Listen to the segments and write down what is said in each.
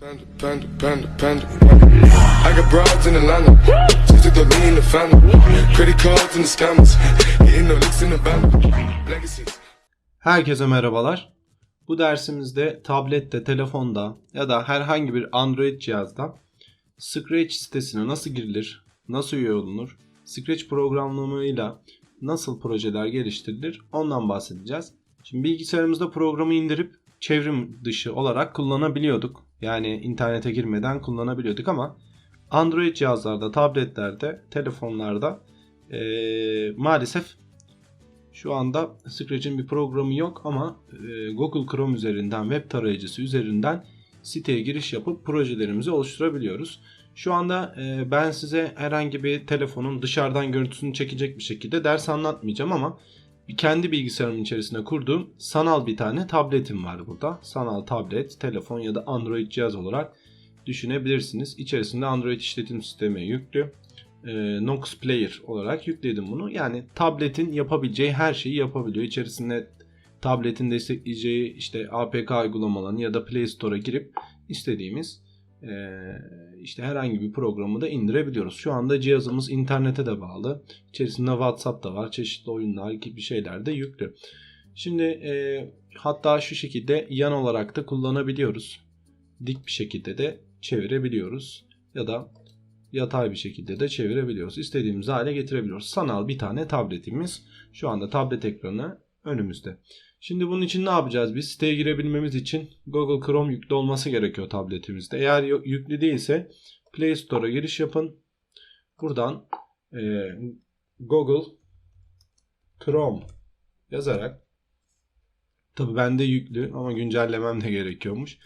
Panda, panda, panda, panda. I got broads in Atlanta. Just to throw me in the family. Credit cards and the scammers. Hitting the licks in the band. Legacies. Herkese merhabalar. Bu dersimizde tablette, telefonda ya da herhangi bir Android cihazda Scratch sitesine nasıl girilir, nasıl üye olunur, Scratch programlamayla nasıl projeler geliştirilir ondan bahsedeceğiz. Şimdi bilgisayarımızda programı indirip çevrim dışı olarak kullanabiliyorduk. Yani internete girmeden kullanabiliyorduk ama Android cihazlarda, tabletlerde, telefonlarda eee, maalesef şu anda Scratch'in bir programı yok ama e, Google Chrome üzerinden web tarayıcısı üzerinden siteye giriş yapıp projelerimizi oluşturabiliyoruz. Şu anda e, ben size herhangi bir telefonun dışarıdan görüntüsünü çekecek bir şekilde ders anlatmayacağım ama kendi bilgisayarımın içerisinde kurduğum sanal bir tane tabletim var burada. Sanal tablet, telefon ya da Android cihaz olarak düşünebilirsiniz. İçerisinde Android işletim sistemi yüklü e, Nox Player olarak yükledim bunu. Yani tabletin yapabileceği her şeyi yapabiliyor. İçerisinde tabletin destekleyeceği işte APK uygulamalarını ya da Play Store'a girip istediğimiz işte herhangi bir programı da indirebiliyoruz. Şu anda cihazımız internete de bağlı. İçerisinde WhatsApp da var. Çeşitli oyunlar gibi şeyler de yüklü. Şimdi e, hatta şu şekilde yan olarak da kullanabiliyoruz. Dik bir şekilde de çevirebiliyoruz. Ya da yatay bir şekilde de çevirebiliyoruz. İstediğimiz hale getirebiliyoruz. Sanal bir tane tabletimiz. Şu anda tablet ekranı önümüzde. Şimdi bunun için ne yapacağız biz? Siteye girebilmemiz için Google Chrome yüklü olması gerekiyor tabletimizde. Eğer yüklü değilse Play Store'a giriş yapın. Buradan e, Google Chrome yazarak tabi bende yüklü ama güncellemem de gerekiyormuş.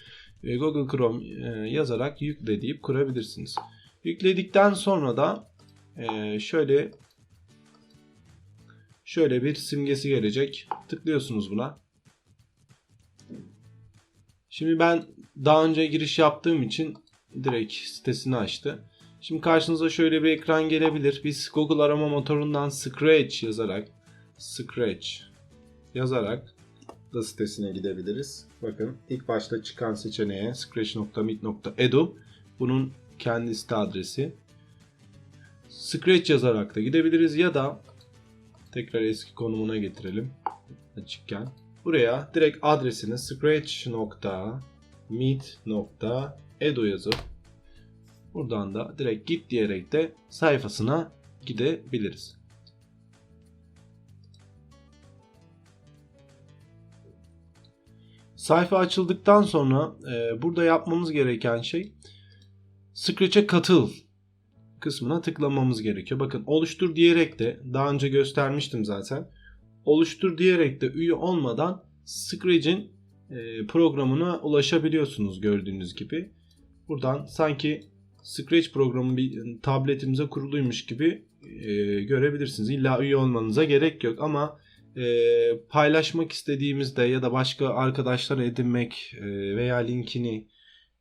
E, Google Chrome e, yazarak yükle deyip kurabilirsiniz. Yükledikten sonra da e, şöyle şöyle bir simgesi gelecek. Tıklıyorsunuz buna. Şimdi ben daha önce giriş yaptığım için direkt sitesini açtı. Şimdi karşınıza şöyle bir ekran gelebilir. Biz Google arama motorundan Scratch yazarak Scratch yazarak da sitesine gidebiliriz. Bakın ilk başta çıkan seçeneğe scratch.meet.edu bunun kendi site adresi. Scratch yazarak da gidebiliriz ya da tekrar eski konumuna getirelim açıkken. Buraya direkt adresini scratch.meet.edu yazıp buradan da direkt git diyerek de sayfasına gidebiliriz. Sayfa açıldıktan sonra e, burada yapmamız gereken şey Scratch'e katıl kısmına tıklamamız gerekiyor. Bakın oluştur diyerek de daha önce göstermiştim zaten. Oluştur diyerek de üye olmadan Scratch'in e, programına ulaşabiliyorsunuz gördüğünüz gibi. Buradan sanki Scratch programı bir tabletimize kuruluymuş gibi e, görebilirsiniz. İlla üye olmanıza gerek yok ama e, paylaşmak istediğimizde ya da başka arkadaşlar edinmek veya linkini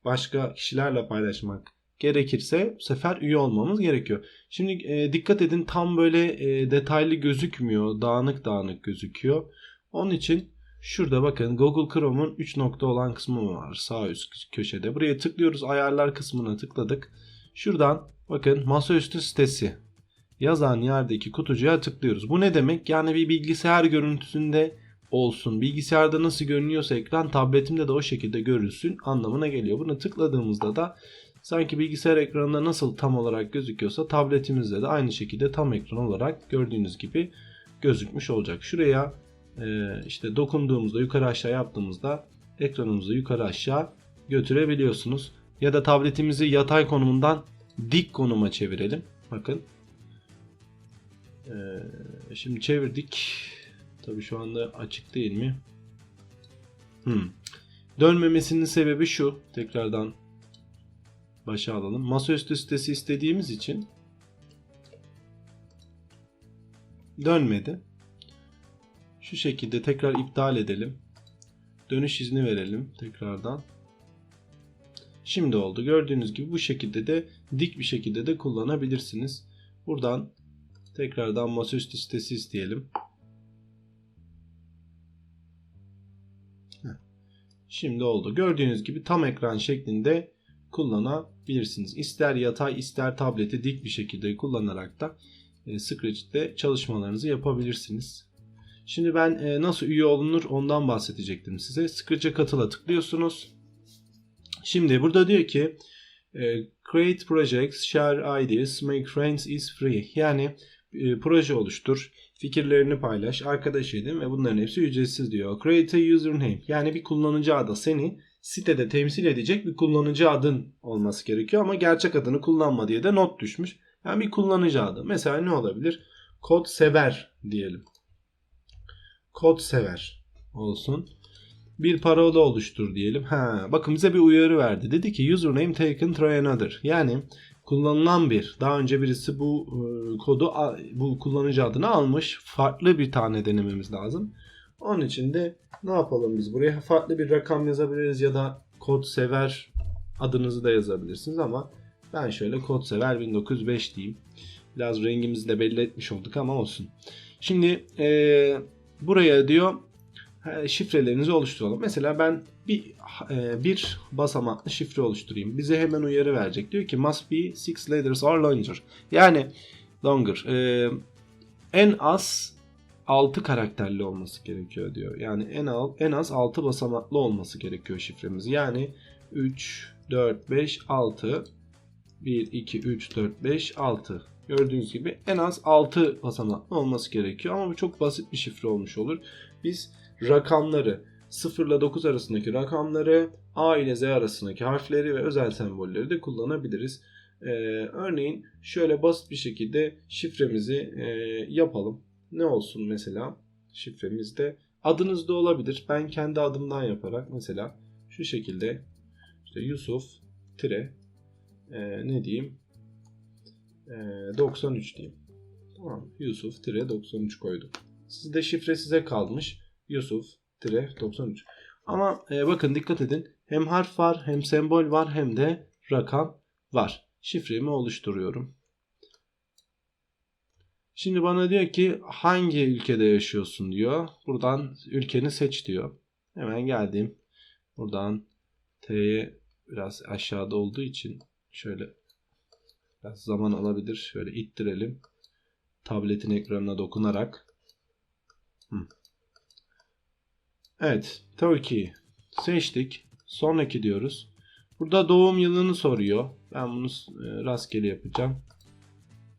başka kişilerle paylaşmak gerekirse bu sefer üye olmamız gerekiyor. Şimdi e, dikkat edin tam böyle e, detaylı gözükmüyor. Dağınık dağınık gözüküyor. Onun için şurada bakın Google Chrome'un 3 nokta olan kısmı var sağ üst köşede. Buraya tıklıyoruz. Ayarlar kısmına tıkladık. Şuradan bakın masaüstü sitesi yazan yerdeki kutucuğa tıklıyoruz. Bu ne demek? Yani bir bilgisayar görüntüsünde olsun. Bilgisayarda nasıl görünüyorsa ekran tabletimde de o şekilde görülsün anlamına geliyor. Buna tıkladığımızda da sanki bilgisayar ekranında nasıl tam olarak gözüküyorsa tabletimizde de aynı şekilde tam ekran olarak gördüğünüz gibi gözükmüş olacak. Şuraya e, işte dokunduğumuzda yukarı aşağı yaptığımızda ekranımızı yukarı aşağı götürebiliyorsunuz. Ya da tabletimizi yatay konumundan dik konuma çevirelim. Bakın. E, şimdi çevirdik. Tabii şu anda açık değil mi? Hmm. Dönmemesinin sebebi şu. Tekrardan başa alalım. Masaüstü sitesi istediğimiz için dönmedi. Şu şekilde tekrar iptal edelim. Dönüş izni verelim tekrardan. Şimdi oldu. Gördüğünüz gibi bu şekilde de dik bir şekilde de kullanabilirsiniz. Buradan tekrardan masaüstü sitesi isteyelim. Şimdi oldu. Gördüğünüz gibi tam ekran şeklinde kullanabilirsiniz. İster yatay ister tableti dik bir şekilde kullanarak da e, Scratch'te çalışmalarınızı yapabilirsiniz. Şimdi ben e, nasıl üye olunur ondan bahsedecektim size. Scratch'e katıla tıklıyorsunuz. Şimdi burada diyor ki e, create projects, share ideas, make friends is free. Yani e, proje oluştur, fikirlerini paylaş, arkadaş edin ve bunların hepsi ücretsiz diyor. Create a username yani bir kullanıcı adı seni sitede temsil edecek bir kullanıcı adın olması gerekiyor ama gerçek adını kullanma diye de not düşmüş. Yani bir kullanıcı adı. Mesela ne olabilir? Kod sever diyelim. Kod sever olsun. Bir parola oluştur diyelim. Ha, bakın bize bir uyarı verdi. Dedi ki username taken try another. Yani kullanılan bir. Daha önce birisi bu e, kodu bu kullanıcı adını almış. Farklı bir tane denememiz lazım. Onun için de ne yapalım biz buraya? Farklı bir rakam yazabiliriz ya da kod sever adınızı da yazabilirsiniz ama ben şöyle kod sever 1905 diyeyim. Biraz rengimizi de belli etmiş olduk ama olsun. Şimdi e, buraya diyor e, şifrelerinizi oluşturalım. Mesela ben bir e, bir basamaklı şifre oluşturayım. Bize hemen uyarı verecek. Diyor ki must be six letters or longer. Yani longer. E, en az 6 karakterli olması gerekiyor diyor. Yani en az en az 6 basamaklı olması gerekiyor şifremiz. Yani 3 4 5 6 1 2 3 4 5 6 Gördüğünüz gibi en az 6 basamaklı olması gerekiyor ama bu çok basit bir şifre olmuş olur. Biz rakamları 0 ile 9 arasındaki rakamları, A ile Z arasındaki harfleri ve özel sembolleri de kullanabiliriz. Ee, örneğin şöyle basit bir şekilde şifremizi e, yapalım. Ne olsun mesela şifremizde? Adınız da olabilir. Ben kendi adımdan yaparak mesela şu şekilde işte Yusuf tire e, ne diyeyim e, 93 diyeyim. Tamam Yusuf tire 93 koydum. Sizde şifre size kalmış. Yusuf tire 93. Ama e, bakın dikkat edin. Hem harf var hem sembol var hem de rakam var. Şifremi oluşturuyorum. Şimdi bana diyor ki hangi ülkede yaşıyorsun diyor. Buradan ülkeni seç diyor. Hemen geldim. Buradan T'ye biraz aşağıda olduğu için şöyle biraz zaman alabilir. Şöyle ittirelim. Tabletin ekranına dokunarak. Hı. Evet. Turkey seçtik. Sonraki diyoruz. Burada doğum yılını soruyor. Ben bunu e, rastgele yapacağım.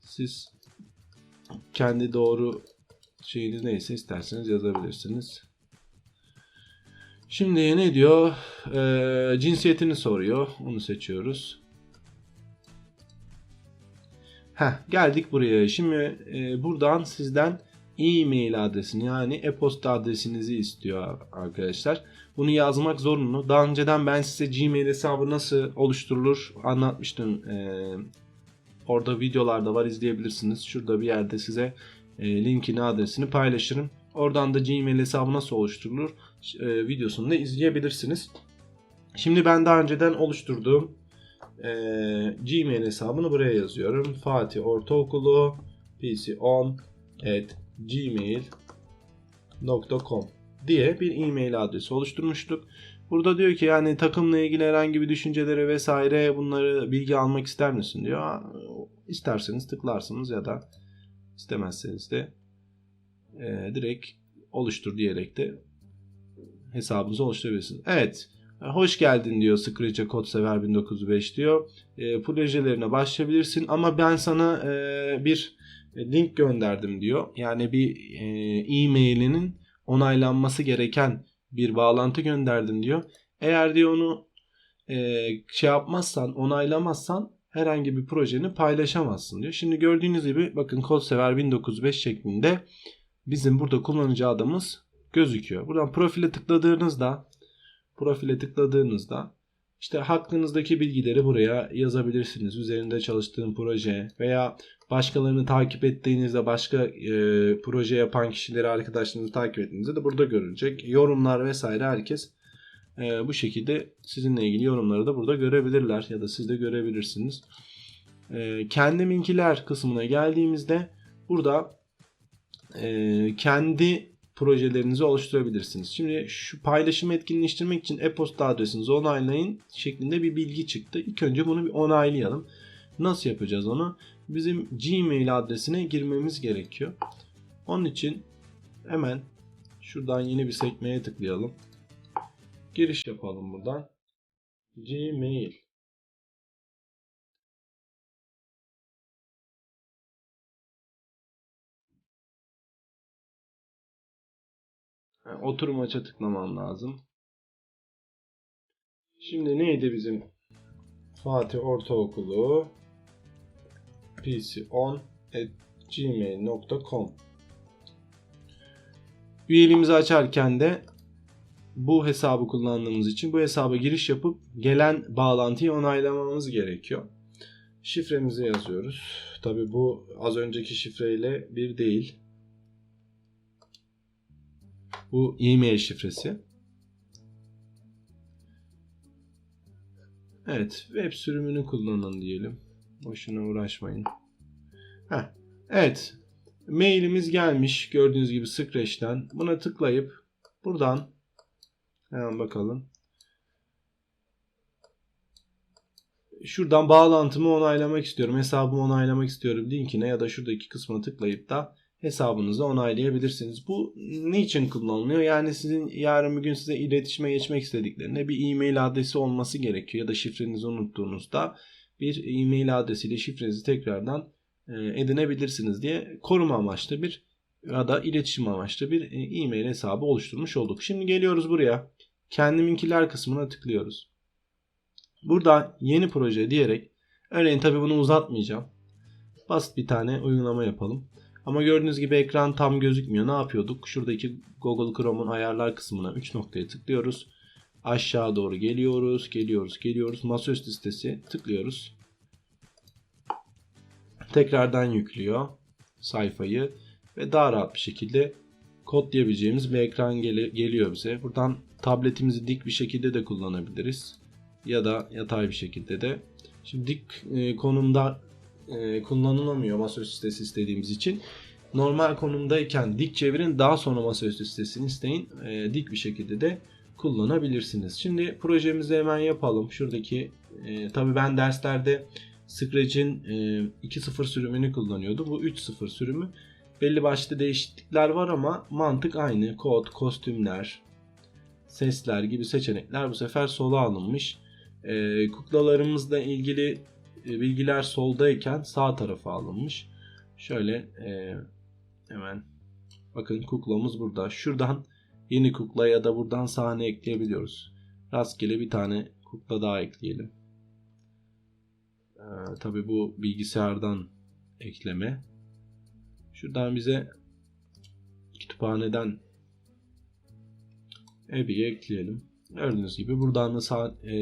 Siz kendi doğru şeyiniz neyse isterseniz yazabilirsiniz. Şimdi ne diyor? Ee, cinsiyetini soruyor. Onu seçiyoruz. Heh, geldik buraya. Şimdi e, buradan sizden e-mail adresini yani e-posta adresinizi istiyor arkadaşlar. Bunu yazmak zorunlu. Daha önceden ben size Gmail hesabı nasıl oluşturulur anlatmıştım. Ee, orada videolarda var izleyebilirsiniz. Şurada bir yerde size e, linkini adresini paylaşırım. Oradan da Gmail hesabı nasıl oluşturulur e, videosunu da izleyebilirsiniz. Şimdi ben daha önceden oluşturduğum e, Gmail hesabını buraya yazıyorum. Fatih Ortaokulu pc10 at gmail.com diye bir e-mail adresi oluşturmuştuk. Burada diyor ki yani takımla ilgili herhangi bir düşünceleri vesaire bunları bilgi almak ister misin diyor. İsterseniz tıklarsınız ya da istemezseniz de e, direkt oluştur diyerek de hesabınızı oluşturabilirsiniz. Evet. Hoş geldin diyor Scratch'e kod sever 1905 diyor. E, projelerine başlayabilirsin ama ben sana e, bir link gönderdim diyor. Yani bir e, e-mailinin onaylanması gereken bir bağlantı gönderdim diyor. Eğer diyor onu e, şey yapmazsan, onaylamazsan herhangi bir projeni paylaşamazsın diyor. Şimdi gördüğünüz gibi bakın Codesever 1905 şeklinde bizim burada kullanıcı adımız gözüküyor. Buradan profile tıkladığınızda profile tıkladığınızda işte hakkınızdaki bilgileri buraya yazabilirsiniz. Üzerinde çalıştığım proje veya başkalarını takip ettiğinizde başka e, proje yapan kişileri arkadaşlarınızı takip ettiğinizde de burada görünecek. Yorumlar vesaire herkes e, bu şekilde sizinle ilgili yorumları da burada görebilirler ya da siz de görebilirsiniz. E, kendiminkiler kısmına geldiğimizde burada e, kendi projelerinizi oluşturabilirsiniz. Şimdi şu paylaşımı etkinleştirmek için e-posta adresinizi onaylayın şeklinde bir bilgi çıktı. İlk önce bunu bir onaylayalım. Nasıl yapacağız onu? Bizim Gmail adresine girmemiz gerekiyor. Onun için hemen şuradan yeni bir sekmeye tıklayalım. Giriş yapalım buradan. Gmail. Ha, Oturum aça tıklamam lazım. Şimdi neydi bizim Fatih Ortaokulu pc10 at gmail.com Üyeliğimizi açarken de bu hesabı kullandığımız için bu hesaba giriş yapıp gelen bağlantıyı onaylamamız gerekiyor. Şifremizi yazıyoruz. Tabi bu az önceki şifreyle bir değil. Bu e-mail şifresi. Evet, web sürümünü kullanın diyelim. Boşuna uğraşmayın. Heh. Evet, mailimiz gelmiş gördüğünüz gibi Scratch'ten. Buna tıklayıp buradan hemen bakalım. Şuradan bağlantımı onaylamak istiyorum, hesabımı onaylamak istiyorum linkine ya da şuradaki kısma tıklayıp da hesabınızı onaylayabilirsiniz. Bu ne için kullanılıyor? Yani sizin yarın bir gün size iletişime geçmek istediklerinde bir e-mail adresi olması gerekiyor ya da şifrenizi unuttuğunuzda bir e-mail adresiyle şifrenizi tekrardan e, edinebilirsiniz diye koruma amaçlı bir ya da iletişim amaçlı bir e, e-mail hesabı oluşturmuş olduk. Şimdi geliyoruz buraya. Kendiminkiler kısmına tıklıyoruz. Burada yeni proje diyerek örneğin tabi bunu uzatmayacağım. Basit bir tane uygulama yapalım. Ama gördüğünüz gibi ekran tam gözükmüyor. Ne yapıyorduk? Şuradaki Google Chrome'un ayarlar kısmına 3 noktaya tıklıyoruz. Aşağı doğru geliyoruz, geliyoruz, geliyoruz. Masaüstü sitesi tıklıyoruz. Tekrardan yüklüyor sayfayı ve daha rahat bir şekilde kodlayabileceğimiz bir ekran gel- geliyor bize. Buradan tabletimizi dik bir şekilde de kullanabiliriz. Ya da yatay bir şekilde de. Şimdi dik e, konumda e, kullanılamıyor masaüstü sitesi istediğimiz için. Normal konumdayken dik çevirin daha sonra masaüstü sitesini isteyin. E, dik bir şekilde de kullanabilirsiniz. Şimdi projemizi hemen yapalım. Şuradaki e, tabii ben derslerde Scratch'in e, 2.0 sürümünü kullanıyordu. Bu 3.0 sürümü. Belli başlı değişiklikler var ama mantık aynı. Kod, kostümler, sesler gibi seçenekler bu sefer sola alınmış. E, kuklalarımızla ilgili e, bilgiler soldayken sağ tarafa alınmış. Şöyle e, hemen bakın kuklamız burada. Şuradan yeni kukla ya da buradan sahne ekleyebiliyoruz. Rastgele bir tane kukla daha ekleyelim. E, Tabi bu bilgisayardan ekleme. Şuradan bize kütüphaneden Ebi'yi ekleyelim. Gördüğünüz gibi buradan da sah- e,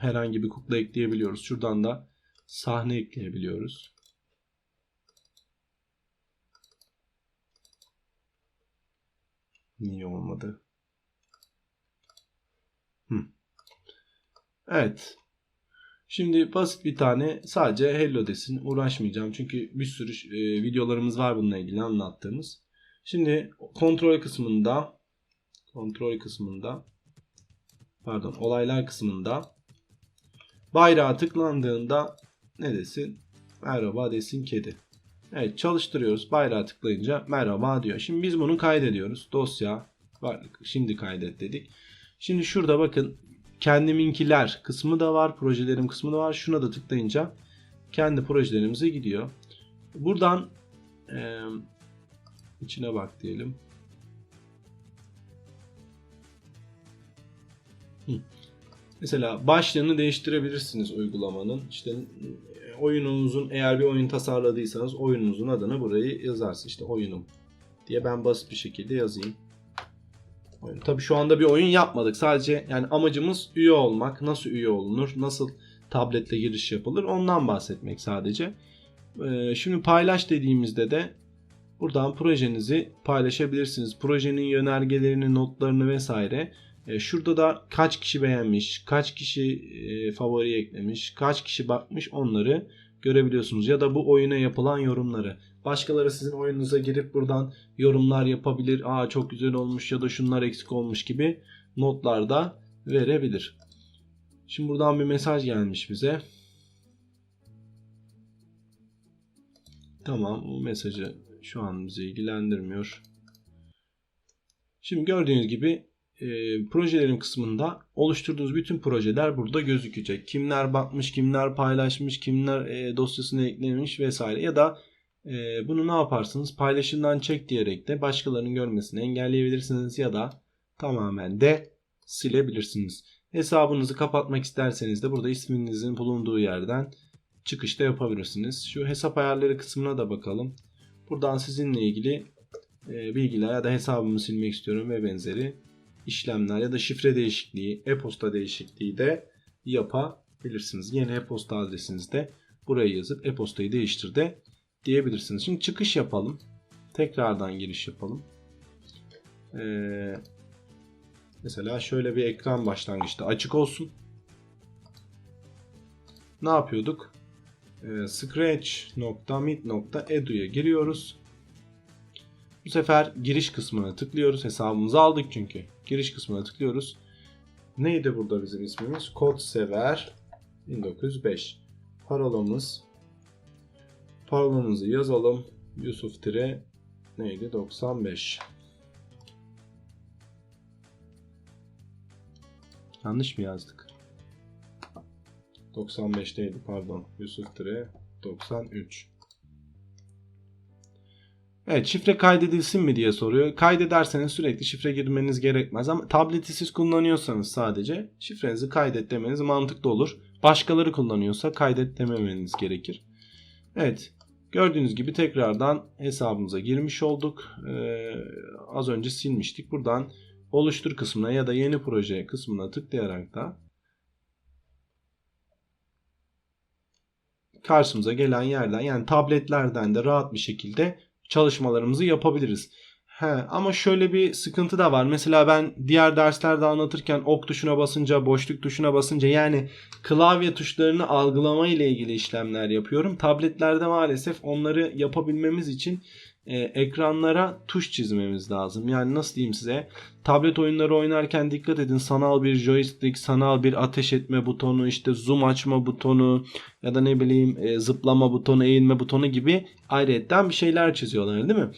herhangi bir kukla ekleyebiliyoruz. Şuradan da sahne ekleyebiliyoruz. Niye olmadı? Hı. Evet. Şimdi basit bir tane sadece hello desin. Uğraşmayacağım. Çünkü bir sürü e, videolarımız var bununla ilgili anlattığımız. Şimdi kontrol kısmında kontrol kısmında pardon olaylar kısmında bayrağa tıklandığında ne desin? Merhaba desin kedi. Evet çalıştırıyoruz. Bayrağı tıklayınca merhaba diyor. Şimdi biz bunu kaydediyoruz. Dosya var. Şimdi kaydet dedik. Şimdi şurada bakın kendiminkiler kısmı da var. Projelerim kısmı da var. Şuna da tıklayınca kendi projelerimize gidiyor. Buradan e, içine bak diyelim. Hı. Mesela başlığını değiştirebilirsiniz uygulamanın. İşte oyununuzun eğer bir oyun tasarladıysanız oyununuzun adını burayı yazarsınız. İşte oyunum diye ben basit bir şekilde yazayım. Oyun. Tabii şu anda bir oyun yapmadık. Sadece yani amacımız üye olmak. Nasıl üye olunur? Nasıl tabletle giriş yapılır? Ondan bahsetmek sadece. Ee, şimdi paylaş dediğimizde de buradan projenizi paylaşabilirsiniz. Projenin yönergelerini, notlarını vesaire. E, Şurada da kaç kişi beğenmiş, kaç kişi e, favori eklemiş, kaç kişi bakmış onları görebiliyorsunuz. Ya da bu oyuna yapılan yorumları. Başkaları sizin oyununuza girip buradan yorumlar yapabilir. Aa çok güzel olmuş ya da şunlar eksik olmuş gibi notlar da verebilir. Şimdi buradan bir mesaj gelmiş bize. Tamam bu mesajı şu an bizi ilgilendirmiyor. Şimdi gördüğünüz gibi e, projelerim kısmında oluşturduğunuz bütün projeler burada gözükecek. Kimler bakmış, kimler paylaşmış, kimler e, dosyasına eklemiş vesaire ya da e, bunu ne yaparsınız? Paylaşımdan çek diyerek de başkalarının görmesini engelleyebilirsiniz ya da tamamen de silebilirsiniz. Hesabınızı kapatmak isterseniz de burada isminizin bulunduğu yerden çıkışta yapabilirsiniz. Şu hesap ayarları kısmına da bakalım. Buradan sizinle ilgili e, bilgiler ya da hesabımı silmek istiyorum ve benzeri işlemler ya da şifre değişikliği, e-posta değişikliği de yapabilirsiniz. Yeni e-posta adresinizde buraya yazıp e-postayı değiştir de diyebilirsiniz. Şimdi çıkış yapalım. Tekrardan giriş yapalım. Ee, mesela şöyle bir ekran başlangıçta açık olsun. Ne yapıyorduk? Ee, scratch.meet.edu'ya giriyoruz. Bu sefer giriş kısmına tıklıyoruz. Hesabımızı aldık çünkü. Giriş kısmına tıklıyoruz. Neydi burada bizim ismimiz? Kod sever 1905. Parolamız. Parolamızı yazalım. Yusuf Tire neydi? 95. Yanlış mı yazdık? 95'teydi pardon. Yusuf Tire 93. Evet şifre kaydedilsin mi diye soruyor. Kaydederseniz sürekli şifre girmeniz gerekmez ama tableti siz kullanıyorsanız sadece şifrenizi kaydet demeniz mantıklı olur. Başkaları kullanıyorsa kaydet dememeniz gerekir. Evet gördüğünüz gibi tekrardan hesabımıza girmiş olduk. Ee, az önce silmiştik. Buradan oluştur kısmına ya da yeni proje kısmına tıklayarak da karşımıza gelen yerden yani tabletlerden de rahat bir şekilde çalışmalarımızı yapabiliriz. He, ama şöyle bir sıkıntı da var. Mesela ben diğer derslerde anlatırken ok tuşuna basınca, boşluk tuşuna basınca yani klavye tuşlarını algılama ile ilgili işlemler yapıyorum. Tabletlerde maalesef onları yapabilmemiz için e, ekranlara tuş çizmemiz lazım. Yani nasıl diyeyim size? Tablet oyunları oynarken dikkat edin. Sanal bir joystick, sanal bir ateş etme butonu, işte zoom açma butonu ya da ne bileyim e, zıplama butonu, eğilme butonu gibi ayrıyetten bir şeyler çiziyorlar değil mi?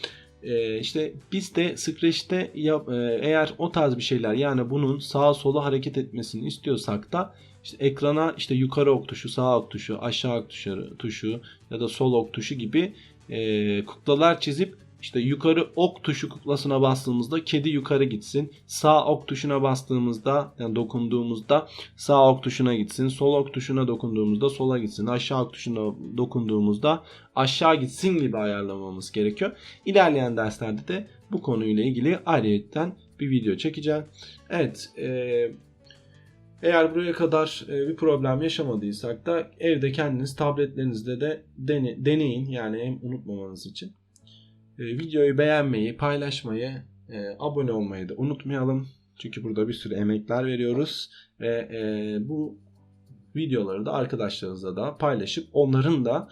E, işte biz de Scratch'te yap, e, eğer o tarz bir şeyler yani bunun sağa sola hareket etmesini istiyorsak da işte ekrana işte yukarı ok tuşu, sağ ok tuşu, aşağı ok tuşu, tuşu ya da sol ok tuşu gibi e, kuklalar çizip işte yukarı ok tuşu kuklasına bastığımızda kedi yukarı gitsin. Sağ ok tuşuna bastığımızda yani dokunduğumuzda sağ ok tuşuna gitsin. Sol ok tuşuna dokunduğumuzda sola gitsin. Aşağı ok tuşuna dokunduğumuzda aşağı gitsin gibi ayarlamamız gerekiyor. İlerleyen derslerde de bu konuyla ilgili ayrıyetten bir video çekeceğim. Evet. Eee eğer buraya kadar e, bir problem yaşamadıysak da evde kendiniz tabletlerinizde de dene, deneyin. Yani hem unutmamanız için. E, videoyu beğenmeyi, paylaşmayı, e, abone olmayı da unutmayalım. Çünkü burada bir sürü emekler veriyoruz. Ve bu videoları da arkadaşlarınızla da paylaşıp onların da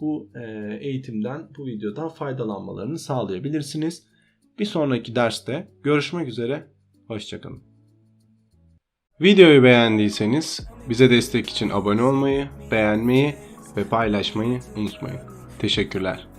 bu eğitimden, bu videodan faydalanmalarını sağlayabilirsiniz. Bir sonraki derste görüşmek üzere. Hoşçakalın. Videoyu beğendiyseniz bize destek için abone olmayı, beğenmeyi ve paylaşmayı unutmayın. Teşekkürler.